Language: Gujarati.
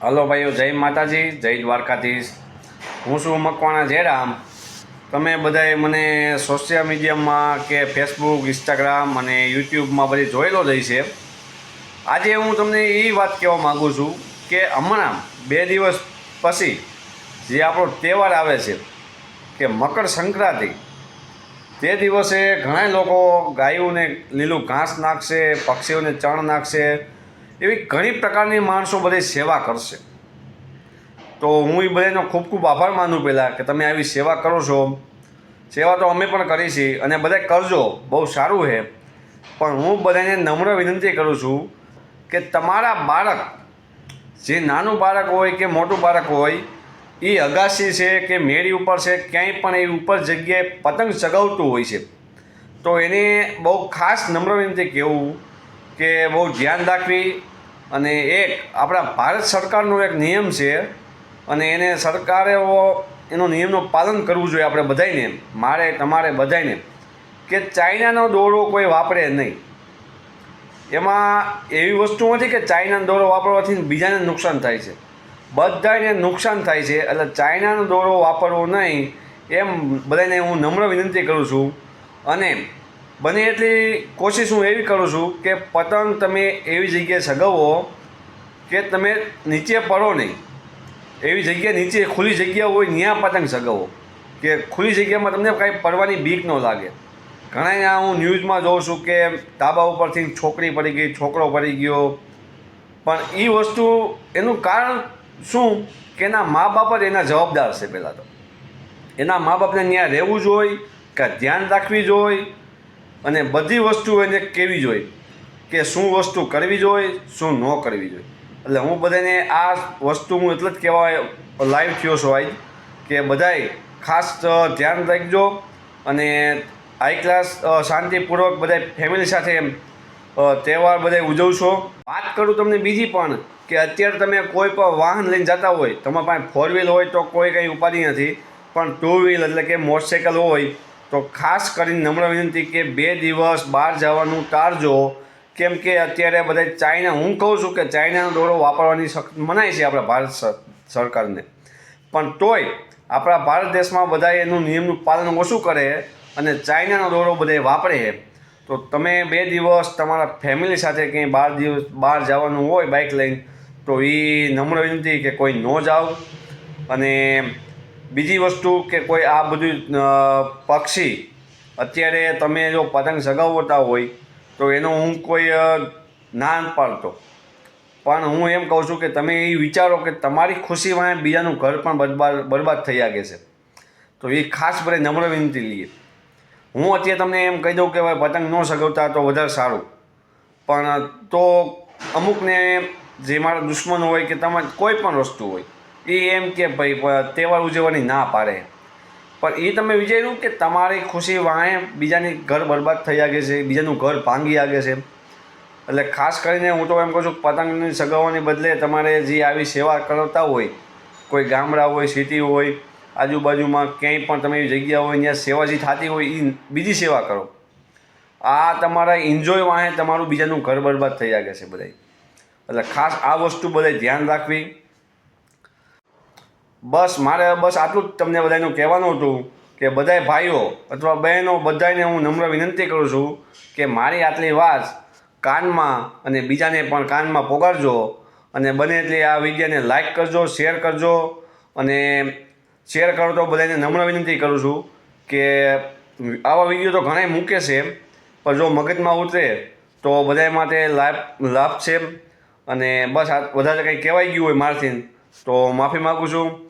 હલો ભાઈઓ, જય માતાજી, જય દ્વારકાધીશ. હું છું મકવાણા જયરામ. તમે બધાએ મને સોશિયલ મીડિયામાં કે ફેસબુક ઇન્સ્ટાગ્રામ અને યુટ્યુબમાં બધી જોયેલો જ છે આજે હું તમને એ વાત કહેવા માગું છું કે હમણાં બે દિવસ પછી જે આપણો તહેવાર આવે છે, કે મકર સંક્રાંતિ, તે દિવસે ઘણા લોકો ગાયોને લીલું ઘાસ નાખશે, પક્ષીઓને ચણ નાખશે એવી ઘણી પ્રકારની માણસો બધી સેવા કરશે. તો હું એ બધાનો ખૂબ ખૂબ આભાર માનું પહેલાં કે તમે આવી સેવા કરો છો. સેવા તો અમે પણ કરી છીએ અને બધા કરજો, બહુ સારું છે. પણ હું બધાને નમ્ર વિનંતી કરું છું કે તમારા બાળક, જે નાનું બાળક હોય કે મોટું બાળક હોય, એ અગાસી છે કે મેળી ઉપર છે, ક્યાંય પણ એ ઉપર જગ્યાએ પતંગ ચગાવતું હોય છે. તો એને બહુ ખાસ નમ્ર વિનંતી કહેવું કે બહુ ધ્યાન રાખવી અને એક આપણા ભારત સરકારનો એક નિયમ છે અને એને સરકારે એનો નિયમનું પાલન કરવું જોઈએ આપણે બધાને મારે, તમારે બધાયને કે ચાઇનાનો દોરો કોઈ વાપરે નહીં. એમાં એવી વસ્તુ નથી કે ચાઇનાનો દોરો વાપરવાથી બીજાને નુકસાન થાય છે. બધાને નુકસાન થાય છે, એટલે ચાઇનાનો દોરો વાપરવો નહીં એમ બધાને હું નમ્ર વિનંતી કરું છું. અને બને એટલી કોશિશ હું એવી કરું છું કે પતંગ તમે એવી જગ્યાએ સગવો કે તમે નીચે પડો નહીં. એવી જગ્યા નીચે ખુલ્લી જગ્યા હોય ત્યાં પતંગ સગવો. કે ખુલ્લી જગ્યામાં તમને કાંઈ પડવાની બીક ન લાગે. ઘણા હું ન્યૂઝમાં જોઉં છું કે ધાબા ઉપરથી છોકરી પડી ગઈ, છોકરો પડી ગયો. પણ એ વસ્તુ એનું કારણ શું? કે એના મા બાપ જ એના જવાબદાર છે પહેલાં તો. એના મા બાપને ત્યાં રહેવું જોઈએ કે ધ્યાન રાખવી જોઈએ અને બધી વસ્તુ એને કહેવી જોઈએ? કે શું વસ્તુ કરવી જોઈએ, શું ન કરવી જોઈએ? એટલે હું બધાને આ વસ્તુ હું એટલે જ કહેવા લાઈવ થયો છું આજ, કે બધાએ ખાસ ધ્યાન રાખજો અને હાઈ ક્લાસ શાંતિપૂર્વક બધા ફેમિલી સાથે એમ તહેવાર બધા ઉજવશો. વાત કરું તમને બીજી પણ, કે અત્યારે તમે કોઈ પણ વાહન લઈને જતા હોય, તમારા પાસે ફોર વ્હીલ હોય તો કોઈ કંઈ ઉપાધિ નથી, પણ ટુ વ્હીલ એટલે કે મોટરસાઇકલ હોય તો ખાસ કરીને નમ્ર વિનંતી કે બે દિવસ બહાર જવાનું ટાળજો. કેમ કે અત્યારે બધા ચાઇના, હું કહું છું કે ચાઇનાનો દોરો વાપરવાની મનાય છે આપણા ભારત સરકારને. પણ તોય આપણા ભારત દેશમાં બધા એનું નિયમનું પાલન ઓછું કરે અને ચાઇનાનો દોરો બધા વાપરે. તો તમે બે દિવસ તમારા ફેમિલી સાથે ક્યાંય બાર દિવસ, બહાર જવાનું હોય બાઇક લઈને, તો એ નમ્ર વિનંતી કે કોઈ ન જાઓ અને બીજી વસ્તુ કે કોઈ આ બધું પક્ષી, અત્યારે તમે જો પતંગ સગાવતા હોય, તો એનો હું કોઈ નાન પાડતો. પણ હું એમ કહું છું કે તમે એ વિચારો કે તમારી ખુશીમાં બીજાનું ઘર પણ બરબાદ બરબાદ થઈ શકે છે. તો એ ખાસ બધે નમ્ર વિનંતી લઈએ. હું અત્યારે તમને એમ કહી દઉં કે ભાઈ, પતંગ ન સગવતા તો વધારે સારું. પણ તો અમુકને જે મારા દુશ્મન હોય કે તમારે કોઈ પણ વસ્તુ હોય એ એમ કે ભાઈ તહેવાર ઉજવવાની ના પાડે. પણ એ તમે વિચાર્યું કે તમારી ખુશી વાંહે બીજાની ઘર બરબાદ થઈ આગે છે, બીજાનું ઘર ભાંગી આગે છે. એટલે ખાસ કરીને હું તો એમ કહું છું, પતંગની સગાવવાની બદલે તમારે જે આવી સેવા કરતા હોય, કોઈ ગામડા હોય, સિટી હોય, આજુબાજુમાં ક્યાંય પણ તમે એવી જગ્યા હોય, ત્યાં સેવા જે થતી હોય એ બીજી સેવા કરો. આ તમારા એન્જોય વાંહે તમારું બીજાનું ઘર બરબાદ થઈ આગે છે બધાય. એટલે ખાસ આ વસ્તુ બધાય ધ્યાન રાખવી. બસ, મારે બસ આટલું જ તમને બધાનું કહેવાનું હતું કે બધાય ભાઈઓ અથવા બહેનો બધાને હું નમ્ર વિનંતી કરું છું કે મારી આટલી વાત કાનમાં અને બીજાને પણ કાનમાં પોગાડજો અને બને એટલી આ વિડીયોને લાઈક કરજો શેર કરજો અને શેર કરો તો બધાને નમ્ર વિનંતી કરું છું કે આવા વીડિયો તો ઘણાય મૂકે છે, પણ જો મગજમાં ઉતરે તો બધા માટે લાભ લાભ છે. અને બસ આ વધારે કંઈ કહેવાઈ ગયું હોય મારથી તો માફી માગું છું.